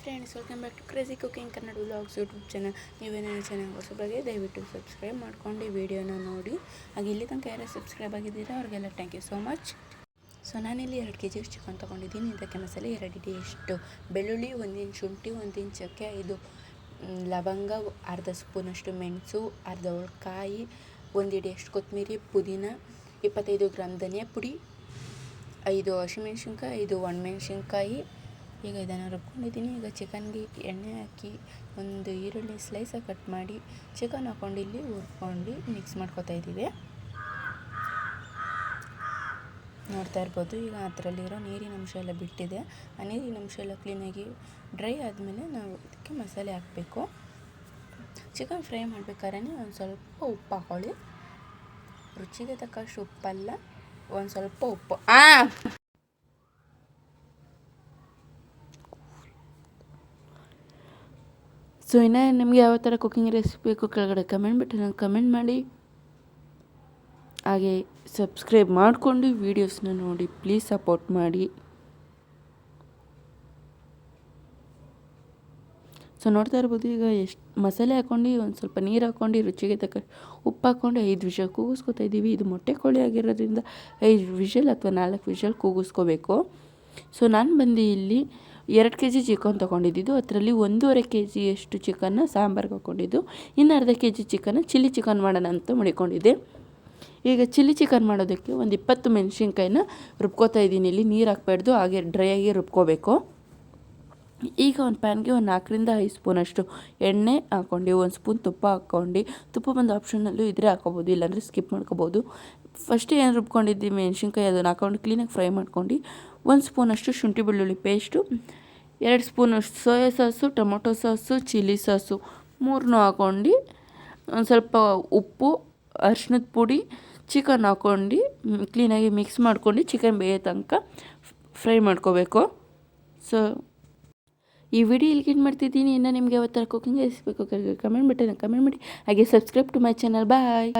Friends welcome back to crazy cooking Kannada vlogs YouTube channel ನೀವೇನೇನು channel ಬಗ್ಗೆ ದಯವಿಟ್ಟು subscribe ಮಾಡ್ಕೊಂಡು ಈ ವಿಡಿಯೋನ ನೋಡಿ. ಹಾಗೆ ಇಲ್ಲಿ ತನಕ ಯಾರು ಸಬ್ಸ್ಕ್ರೈಬ್ ಆಗಿದ್ದೀರಾ, ಅವ್ರಿಗೆಲ್ಲ thank you so much so ನಾನಿಲ್ಲಿ ಎರಡು ಕೆ ಜಿ ಚಿಕನ್ ತೊಗೊಂಡಿದ್ದೀನಿ. ಇದಕ್ಕೆ ಮಸಾಲೆ ಎರಡು ಎಷ್ಟು? ಬೆಳ್ಳುಳ್ಳಿ ಒಂದಿನ ಶುಂಠಿ ಒಂದಿನ ಚಕ್ಕೆ ಇದು ಲವಂಗ ಅರ್ಧ ಸ್ಪೂನಷ್ಟು ಮೆಣಸು, ಅರ್ಧ ಕಾಯಿ ಒಂದಿಡಿಯಷ್ಟು ಕೊತ್ತಂಬರಿ ಪುದೀನ, ಇಪ್ಪತ್ತೈದು ಗ್ರಾಮ್ ಧನಿಯಾ ಪುಡಿ, ಐದು ಹಸಿಮೆಣ್ಸಿನ್ಕಾಯಿ, ಐದು ಒಣಮೆಣ್ಸಿನ್ಕಾಯಿ ಈಗ ಇದನ್ನು ರುಬ್ಕೊಂಡಿದ್ದೀನಿ. ಈಗ ಚಿಕನ್ಗೆ ಎಣ್ಣೆ ಹಾಕಿ ಒಂದು ಈರುಳ್ಳಿ ಸ್ಲೈಸಾಗಿ ಕಟ್ ಮಾಡಿ ಚಿಕನ್ ಹಾಕೊಂಡು ಇಲ್ಲಿ ಹುರ್ಕೊಂಡು ಮಿಕ್ಸ್ ಮಾಡ್ಕೊತಾ ಇದ್ದೀವಿ. ನೋಡ್ತಾ ಇರ್ಬೋದು, ಈಗ ಅದರಲ್ಲಿರೋ ನೀರಿನ ಅಂಶ ಎಲ್ಲ ಬಿಟ್ಟಿದೆ. ಆ ನೀರಿನ ಅಂಶ ಎಲ್ಲ ಕ್ಲೀನಾಗಿ ಡ್ರೈ ಆದಮೇಲೆ ನಾವು ಇದಕ್ಕೆ ಮಸಾಲೆ ಹಾಕಬೇಕು. ಚಿಕನ್ ಫ್ರೈ ಮಾಡ್ಬೇಕಾದ್ರೆ ಒಂದು ಸ್ವಲ್ಪ ಉಪ್ಪು ಹಾಕೊಳ್ಳಿ. ರುಚಿಗೆ ತಕ್ಕಷ್ಟು ಉಪ್ಪಲ್ಲ, ಒಂದು ಸ್ವಲ್ಪ ಉಪ್ಪು. ಆ! ಸೊ ಇನ್ನು ನಿಮಗೆ ಯಾವ ಥರ ಕುಕ್ಕಿಂಗ್ ರೆಸಿಪಿ ಬೇಕು ಕೆಳಗಡೆ ಕಮೆಂಟ್ ಬಿಟ್ಟು ಕಮೆಂಟ್ ಮಾಡಿ. ಹಾಗೆ ಸಬ್ಸ್ಕ್ರೈಬ್ ಮಾಡಿಕೊಂಡು ವೀಡಿಯೋಸ್ನ ನೋಡಿ ಪ್ಲೀಸ್ ಸಪೋರ್ಟ್ ಮಾಡಿ. ಸೊ ನೋಡ್ತಾ ಇರ್ಬೋದು ಈಗ ಎಷ್ಟು ಮಸಾಲೆ ಹಾಕ್ಕೊಂಡು ಒಂದು ಸ್ವಲ್ಪ ನೀರು ಹಾಕ್ಕೊಂಡು ರುಚಿಗೆ ತಕ್ಕ ಉಪ್ಪು ಹಾಕ್ಕೊಂಡು ಐದು ವಿಷಲ್ ಕೂಗಿಸ್ಕೊತಾ ಇದ್ದೀವಿ. ಇದು ಮೊಟ್ಟೆ ಕೋಳಿ ಆಗಿರೋದ್ರಿಂದ ಐದು ವಿಷಲ್ ಅಥವಾ ನಾಲ್ಕು ವಿಷಲ್ ಕೂಗಿಸ್ಕೋಬೇಕು. ಸೊ ನಾನು ಬಂದು ಇಲ್ಲಿ ಎರಡು ಕೆ ಜಿ ಚಿಕನ್ ತೊಗೊಂಡಿದ್ದು, ಅದರಲ್ಲಿ ಒಂದೂವರೆ ಕೆ ಜಿಯಷ್ಟು ಚಿಕನ್ನ ಸಾಂಬಾರ್ಗೆ ಹಾಕ್ಕೊಂಡಿದ್ದು ಇನ್ನು ಅರ್ಧ ಕೆ ಜಿ ಚಿಕನ್ನ ಚಿಲ್ಲಿ ಚಿಕನ್ ಮಾಡೋಣ ಅಂತ ಮಡಿಕೊಂಡಿದ್ದೆ. ಈಗ ಚಿಲ್ಲಿ ಚಿಕನ್ ಮಾಡೋದಕ್ಕೆ ಒಂದು ಇಪ್ಪತ್ತು ಮೆಣಸಿನ್ಕಾಯಿನ ರುಬ್ಕೋತಾ ಇದ್ದೀನಿ. ಇಲ್ಲಿ ನೀರು ಹಾಕ್ಬಾರ್ದು, ಹಾಗೆ ಡ್ರೈ ಆಗಿ ರುಬ್ಕೋಬೇಕು. ಈಗ ಒಂದು ಪ್ಯಾನ್ಗೆ ಒಂದು ನಾಲ್ಕರಿಂದ ಐದು ಸ್ಪೂನಷ್ಟು ಎಣ್ಣೆ ಹಾಕ್ಕೊಂಡು, ಒಂದು ಸ್ಪೂನ್ ತುಪ್ಪ ಹಾಕ್ಕೊಂಡು, ತುಪ್ಪ ಬಂದು ಆಪ್ಷನಲ್ಲೂ ಇದ್ರೆ ಹಾಕೋಬೋದು ಇಲ್ಲಾಂದರೆ ಸ್ಕಿಪ್ ಮಾಡ್ಕೋಬೋದು. ಫಸ್ಟ್ ಏನು ರುಬ್ಕೊಂಡಿದ್ದೀವಿ ಮೆಣಸಿನ್ಕಾಯಿ, ಅದನ್ನು ಹಾಕೊಂಡು ಕ್ಲೀನಾಗಿ ಫ್ರೈ ಮಾಡ್ಕೊಂಡು, ಒಂದು ಸ್ಪೂನಷ್ಟು ಶುಂಠಿ ಬೆಳ್ಳುಳ್ಳಿ ಪೇಸ್ಟು ಎರಡು ಸ್ಪೂನಷ್ಟು soya sauce tomato sauce chilli sauce ಮೂರನ್ನೂ ಹಾಕ್ಕೊಂಡು, ಒಂದು ಸ್ವಲ್ಪ ಉಪ್ಪು ಅರ್ಶಿನದ ಪುಡಿ ಚಿಕನ್ ಹಾಕ್ಕೊಂಡು ಕ್ಲೀನಾಗಿ ಮಿಕ್ಸ್ ಮಾಡ್ಕೊಂಡು ಚಿಕನ್ ಬೇಯೋ ತನಕ ಫ್ರೈ ಮಾಡ್ಕೋಬೇಕು. ಸೊ ಈ ವಿಡಿಯೋ ಇಲ್ಲಿಗೆ ಮಾಡ್ತಿದ್ದೀನಿ, ಇನ್ನು ನಿಮಗೆ ಯಾವತ್ತರ ಕುಕಿಂಗ್ ರೆಸಿಪಿ ಕಮೆಂಟ್ ಮಾಡಿ ಕಮೆಂಟ್ ಮಾಡಿ. ಹಾಗೆ subscribe to my channel bye